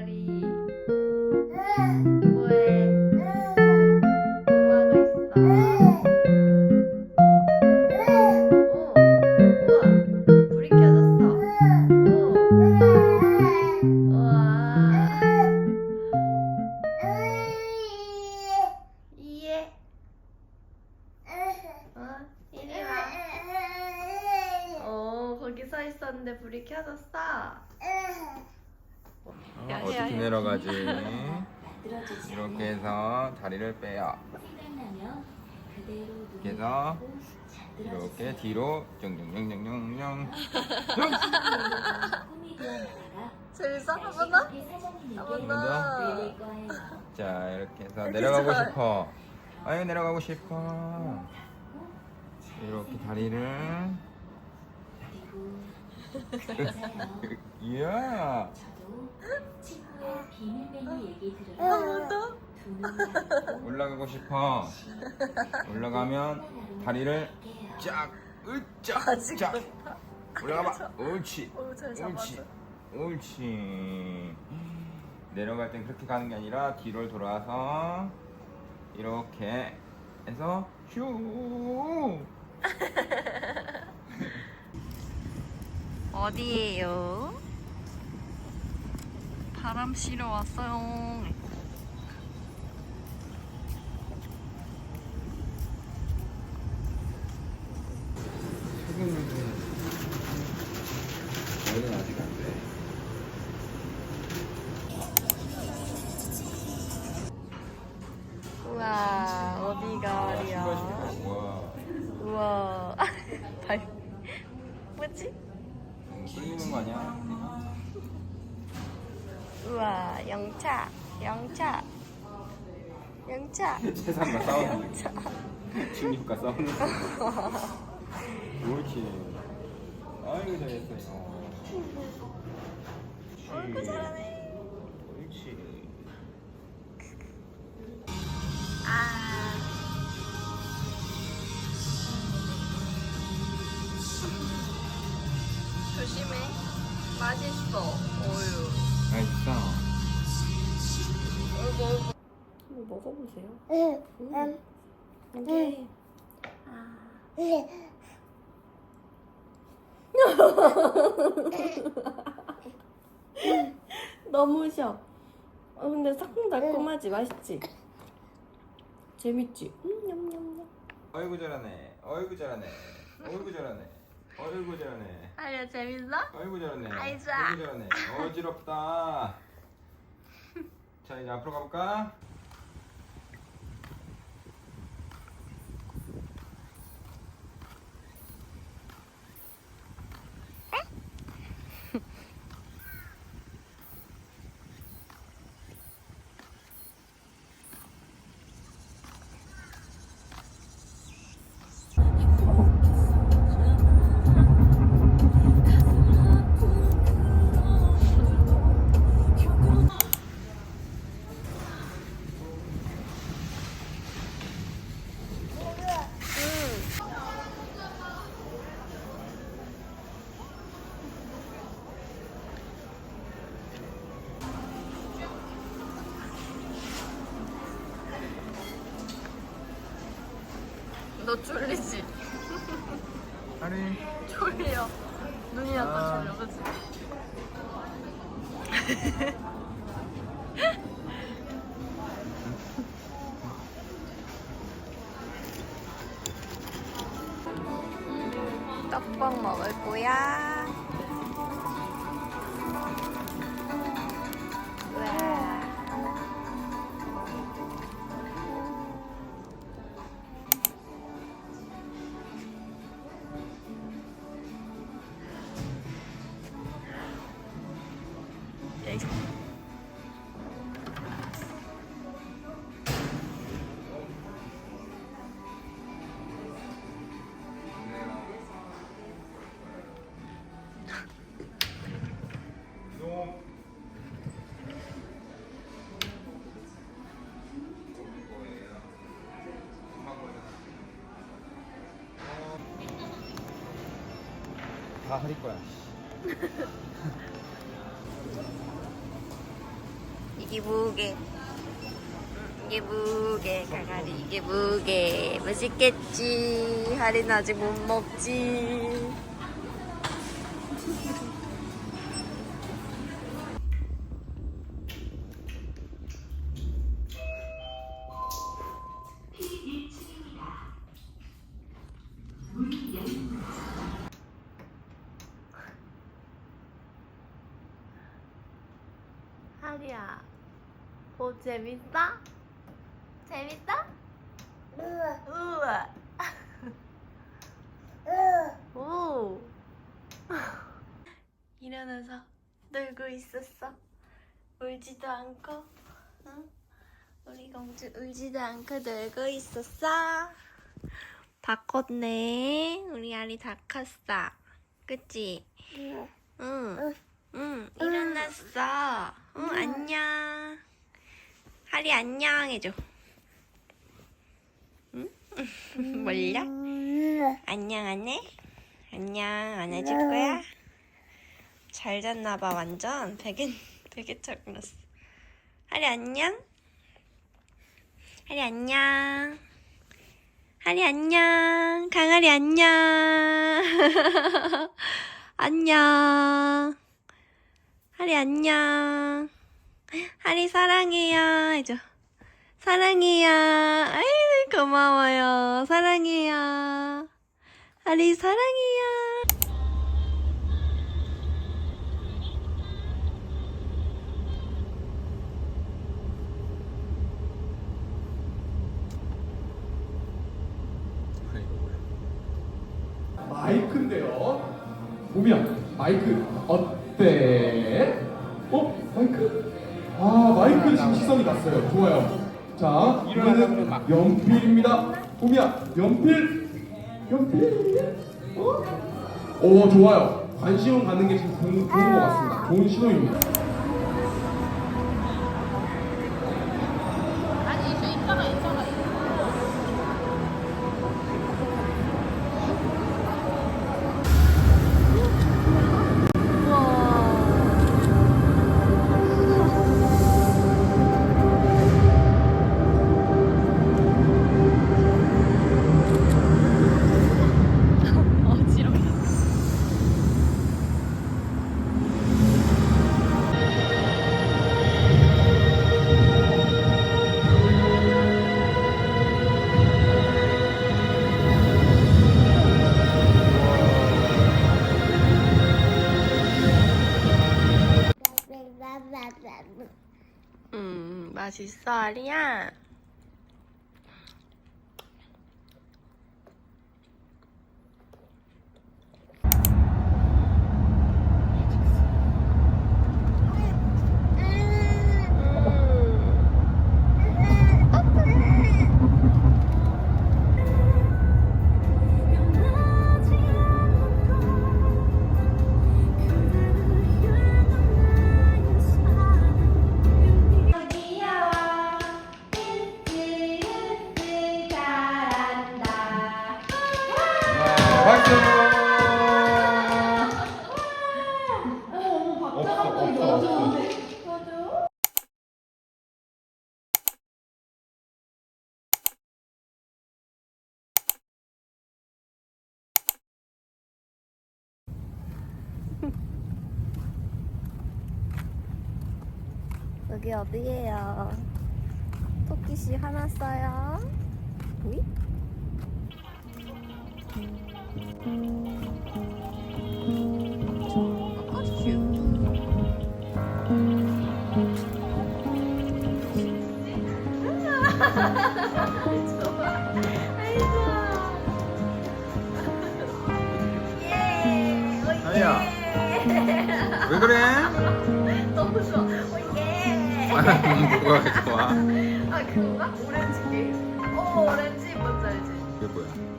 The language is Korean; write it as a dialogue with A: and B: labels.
A: 다리. 뭐해? 뭐하고 있어? 오, 우와, 불이 켜졌어. 오, 우와, 이해. 어, 이리 와. 어, 거기 서 있었는데 불이 켜졌어.
B: 어,
A: 야,
B: 어떻게. 내려가지? 이렇게 해서 다리를 빼요. 이렇게 해서 이렇게 뒤로 정정정정정정.
A: 재밌어? 한번 더? 한번
B: 더?
A: 더.
B: 자 이렇게 해서 내려가고 싶어. 아유 내려가고 싶어. 이렇게 다리를. 이야.
A: 한번 더?
B: 올라가고 싶어. 올라가면 다리를 쫙, 으쫙, 쫙. 올라가봐. 옳지.
A: 오, 잘
B: 옳지. 옳지. 내려갈 땐 그렇게 가는 게 아니라 뒤를 돌아서 이렇게 해서 슈.
A: 어디에요? 바람 쐬러 왔어요. 우와, 어디가 어디야?
B: 와,
A: 우와. 발. 뭐지?
B: 음, 끌리는 거 아니야?
A: 우와, 영차. 영차. 영차.
B: 세상과 싸우는 거.
A: 영차.
B: 중립과 싸우는 거. 옳지. 아이고 잘했어요.
A: 어이구, 잘하네.
B: 옳지.
A: 아. 조심해. 맛있어. 어유.
B: 맛있어.
A: 한번 먹어보세요. 음. 이게. 아. 너무 셔. 어, 근데 새콤달콤하지? 맛있지? 재밌지? 음, 냠냠냠.
B: 어이구 잘하네. 어이구 잘하네. 어이구 잘하네. 어이구 잘하네.
A: 아야, 재밌어?
B: 어이구 잘하네.
A: 아이, 좋아.
B: 어이구 잘하네. 어지럽다. 자 이제 앞으로 가볼까?
A: 너 졸리지?
B: 아니.
A: 졸려. 눈이 약간
B: 아.
A: 졸려, 그치? 떡볶 먹을 거야.
B: 다 흐릴 거야.
A: 이게 무게. 음, 이게 무게, 가가리. 이게 무게. 맛있겠지. 하리는 아직 못 먹지. 하리야, 뭐 재밌어? 재밌어? 우와. 오. 일어나서 놀고 있었어. 울지도 않고, 응? 우리 공주 울지도 않고 놀고 있었어. 다 컸네. 우리 아리 다 컸어. 그치? 응. 응, 일어났어. 응, 안녕. 하리 안녕 해줘. 응? 몰라? 안녕 안 해? 안녕 안 해줄 거야? 잘 잤나봐 완전 베개 베개 차고 났어. 하리 안녕. 하리 안녕. 하리 안녕. 강아리 안녕. 안녕. 하리 안녕. 하리 사랑해요. 해줘. 사랑해요. 아이 고마워요. 사랑해요. 하리 사랑해요.
C: 마이크인데요. 봄이야, 마이크 어 때? 어, 마이크? 아, 마이크 지금 시선이 갔어요. 좋아요. 자, 이번에는 연필입니다. 봄이야, 연필, 연필. 어? 오, 좋아요. 관심을 갖는 게 지금 좋은, 좋은 것 같습니다. 좋은 신호입니다.
A: 음, 맛있어, 아리야? 여기 어디예요? 토끼씨 화났어요? 위?
B: 아니야. 왜 그래?
A: 너무 좋아.
B: 뭐가 좋아?
A: 아, 그건가? 오렌지 게임. 오, 오렌지 뭔지 알지?
B: 이게 뭐야?